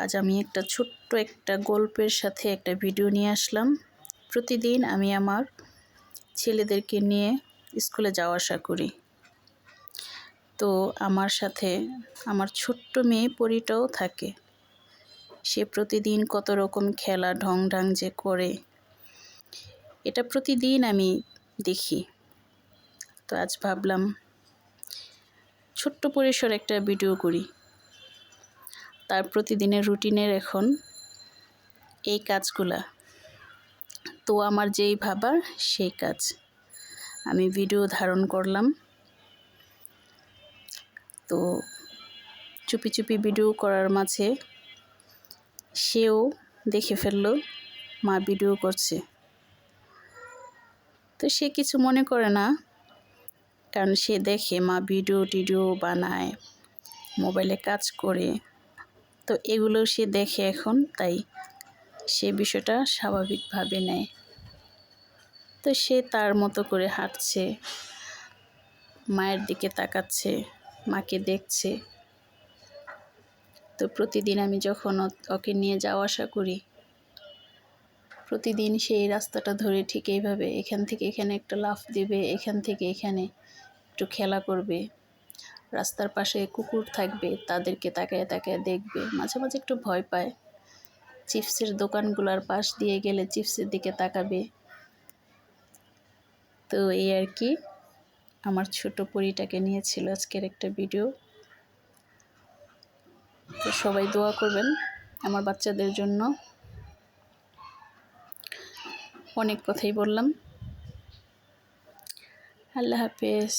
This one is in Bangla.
আজ আমি একটা ছোট্ট একটা গল্পের সাথে একটা ভিডিও নিয়ে আসলাম। প্রতিদিন আমি আমার ছেলেদেরকে নিয়ে স্কুলে যাওয়া আসা করি। তো আমার সাথে আমার ছোট্ট মেয়ে পরিটাও থাকে। সে প্রতিদিন কত রকম খেলা ঢং ঢাং যে করে। এটা প্রতিদিন আমি দেখি। তো আজ ভাবলাম ছোট্ট পরিসর একটা ভিডিও করি। তার প্রতিদিনের রুটিনের এখন এই কাজগুলা। তো আমার যেই ভাবার, সেই কাজ। আমি ভিডিও ধারণ করলাম। তো চুপি চুপি ভিডিও করার মাঝে সেও দেখে ফেলল, মা ভিডিও করছে। তো সে কিছু মনে করে না, কারণ সে দেখে মা ভিডিও টিডিও বানায়, মোবাইলে কাজ করে। তো এগুলো সে দেখে এখন, তাই সে বিষয়টা স্বাভাবিকভাবে নেয়। তো সে তার মতো করে হাঁটছে, মায়ের দিকে তাকাচ্ছে, মাকে দেখছে। তো প্রতিদিন আমি যখন ওকে নিয়ে যাওয়া আসা করি, প্রতিদিন সেই রাস্তাটা ধরে ঠিক এইভাবে, এখান থেকে এখানে একটা লাফ দেবে, এখান থেকে এখানে একটু খেলা করবে। রাস্তার পাশে কুকুর থাকবে, তাদেরকে তাকায় তাকায় দেখবে, মাঝে মাঝে একটু ভয় পায়। চিপসের দোকানগুলোর পাশ দিয়ে গেলে চিপসের দিকে তাকাবে। তো এই আর কি, আমার ছোট পরিটাকে নিয়েছিল আজকের একটা ভিডিও। তো সবাই দোয়া করবেন আমার বাচ্চাদের জন্য। অনেক কথাই বললাম। আল্লাহ হাফেজ।